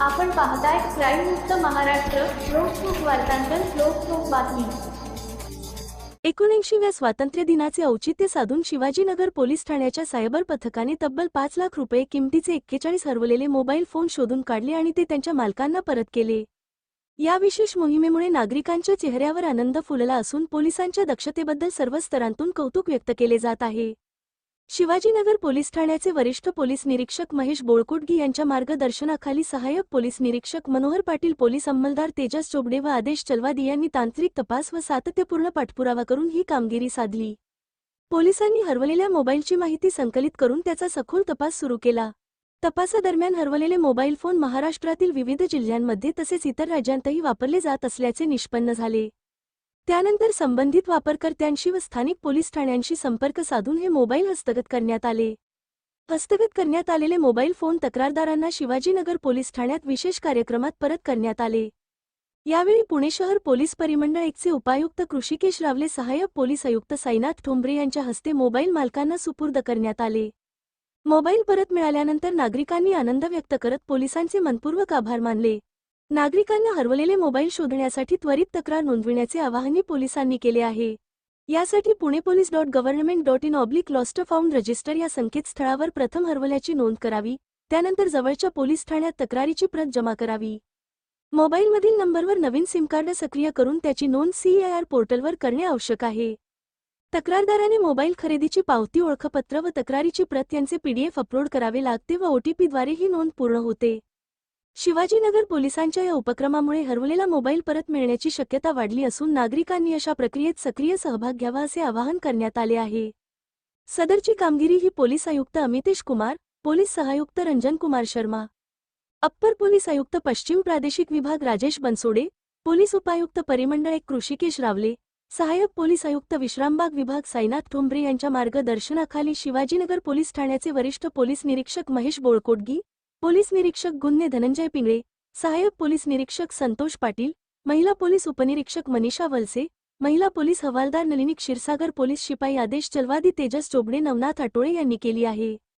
आपण पाहताय क्राईम मुक्त महाराष्ट्र लोकसुख वार्तांकन लोकसुख बातमी. एकोणऐंशीव्या स्वातंत्र्य दिनाचे औचित्य साधून शिवाजीनगर पोलीस ठाण्याच्या सायबर पथकाने तब्बल पाच लाख रुपये किमतीचे एक्केचाळीस हरवलेले मोबाईल फोन शोधून काढले आणि ते त्यांच्या मालकांना परत केले. या विशेष मोहिमेमुळे नागरिकांच्या चेहऱ्यावर आनंद फुलला असून पोलिसांच्या दक्षतेबद्दल सर्व स्तरांतून कौतुक व्यक्त केले जात आहे. शिवाजीनगर पोलीस ठाण्याचे वरिष्ठ पोलीस निरीक्षक महेश बोळकुटगी यांच्या मार्गदर्शनाखाली सहाय्यक पोलीस निरीक्षक मनोहर पाटील पोलीस अंमलदार तेजस चोबडे व आदेश चलवादी यांनी तांत्रिक तपास व सातत्यपूर्ण पाठपुरावा करून ही कामगिरी साधली. पोलिसांनी हरवलेल्या मोबाईलची माहिती संकलित करून त्याचा सखोल तपास सुरू केला. तपासादरम्यान हरवलेले मोबाईल फोन महाराष्ट्रातील विविध जिल्ह्यांमध्ये तसेच इतर राज्यांतही वापरले जात असल्याचे निष्पन्न झाले. त्यानंतर संबंधित वापरकर्त्यांशी व स्थानिक पोलीस ठाण्यांशी संपर्क साधून हे मोबाईल हस्तगत करण्यात आले. हस्तगत करण्यात आलेले मोबाईल फोन तक्रारदारांना शिवाजीनगर पोलीस ठाण्यात विशेष कार्यक्रमात परत करण्यात आले. यावेळी पुणे शहर पोलीस परिमंडळ एकचे उपायुक्त कृषिकेश रावले सहाय्यक पोलीस आयुक्त साईनाथ ठोंबरे यांच्या हस्ते मोबाईल मालकांना सुपूर्द करण्यात आले. मोबाईल परत मिळाल्यानंतर नागरिकांनी आनंद व्यक्त करत पोलिसांचे मनपूर्वक आभार मानले. नागरिकांना हरवलेले मोबाईल शोधण्यासाठी त्वरित तक्रार नोंदविण्याचे आवाहनही पोलिसांनी केले आहे. यासाठी Pune police dot government dot in oblique lost found register या संकेतस्थळावर प्रथम हरवल्याची नोंद करावी त्यानंतर जवळच्या पोलीस ठाण्यात तक्रारीची प्रत जमा करावी. मोबाईलमधील नंबरवर नवीन सिमकार्ड सक्रिय करून त्याची नोंद सीआयआर पोर्टलवर करणे आवश्यक आहे. तक्रारदाराने मोबाईल खरेदीची पावती ओळखपत्र व तक्रारीची प्रत यांचे पीडीएफ अपलोड करावे लागते व ओटीपीद्वारे ही नोंद पूर्ण होते. शिवाजीनगर पोलिसांच्या या उपक्रमामुळे हरवलेला मोबाईल परत मिळण्याची शक्यता वाढली असून नागरिकांनी अशा प्रक्रियेत सक्रिय सहभाग घ्यावा असे आवाहन करण्यात आले आहे. सदरची कामगिरी ही पोलीस आयुक्त अमितेश कुमार पोलीस सहायुक्त रंजन कुमार शर्मा अप्पर पोलीस आयुक्त पश्चिम प्रादेशिक विभाग राजेश बनसोडे पोलीस उपायुक्त परिमंडळ एक कृषिकेश रावले सहाय्यक पोलीस आयुक्त विश्रामबाग विभाग साईनाथ ठोंबरे यांच्या मार्गदर्शनाखाली शिवाजीनगर पोलीस ठाण्याचे वरिष्ठ पोलीस निरीक्षक महेश बोळकोटगी पोलीस निरीक्षक गुन्हे धनंजय पिंगळे सहाय्यक पोलीस निरीक्षक संतोष पाटील महिला पोलीस उपनिरीक्षक मनीषा वलसे महिला पोलीस हवालदार नलिनी क्षीरसागर पोलीस शिपाई आदेश चलवादी तेजस चोबडे नवनाथ आटोळे यांनी केली आहे.